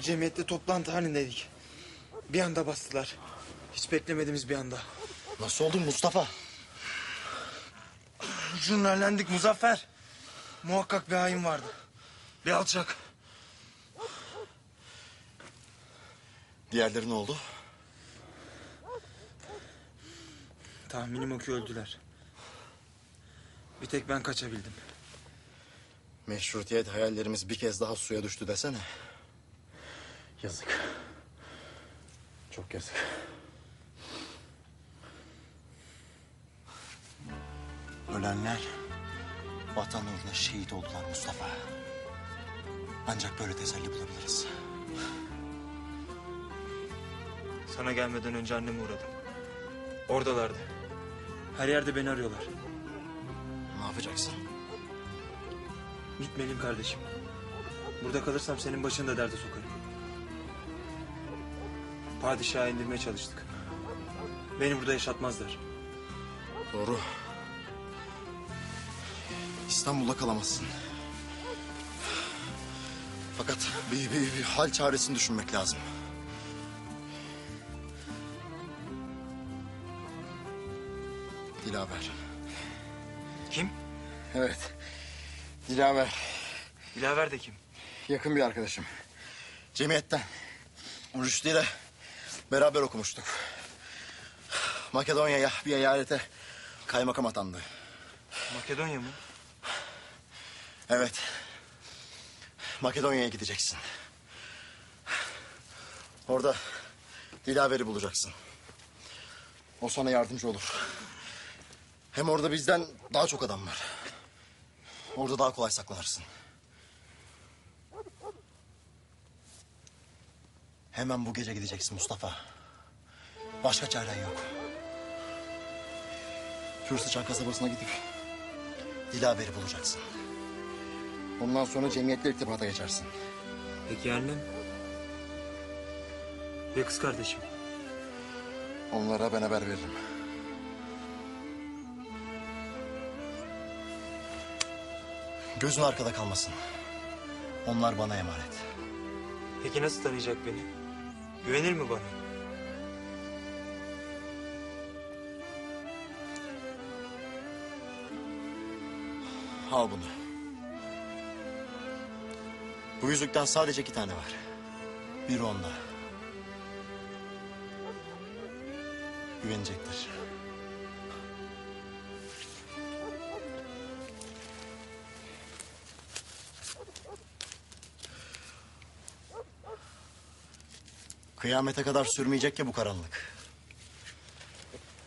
Cemiyette toplantı halindeydik. Bir anda bastılar. Hiç beklemediğimiz bir anda. Nasıl oldun Mustafa? Jurnallendik Muzaffer. Muhakkak bir hain vardı. Bir alçak. Diğerleri ne oldu? Tahminim o ki öldüler. Bir tek ben kaçabildim. Meşrutiyet hayallerimiz bir kez daha suya düştü desene. Yazık. Çok yazık. Ölenler vatan uğruna şehit oldular Mustafa. Ancak böyle teselli bulabiliriz. Sana gelmeden önce anneme uğradım. Oradalardı. Her yerde beni arıyorlar. Ne yapacaksın? Gitmeliyim kardeşim. Burada kalırsam senin başını da derde sokarım. Padişahı indirmeye çalıştık. Beni burada yaşatmazlar. Doğru. İstanbul'da kalamazsın. Fakat bir, bir, bir hal çaresini düşünmek lazım. Dilaver. Kim? Evet. Dilaver. Dilaver de kim? Yakın bir arkadaşım. Cemiyetten. Rüştü ile beraber okumuştuk. Makedonya'ya bir eyalete kaymakam atandı. Makedonya mı? Evet. Makedonya'ya gideceksin. Orada Dilaver'i bulacaksın. O sana yardımcı olur. Hem orada bizden daha çok adam var. Orada daha kolay saklanırsın. Hemen bu gece gideceksin Mustafa. Başka çaren yok. Kürsüçan kasabasına gidip Dilaver'i bulacaksın. Ondan sonra cemiyetle irtibata geçersin. Peki annem? Ya kız kardeşim? Onlara ben haber veririm. Gözün arkada kalmasın. Onlar bana emanet. Peki nasıl tanıyacak beni? Güvenir mi bana? Al bunu. Bu yüzükten sadece iki tane var. Biri onda. Güvenecektir. Kıyamete kadar sürmeyecek ya bu karanlık.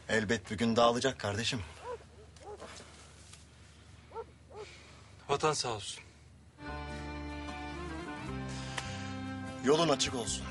Elbet bir gün dağılacak kardeşim. Vatan sağ olsun. Yolun açık olsun.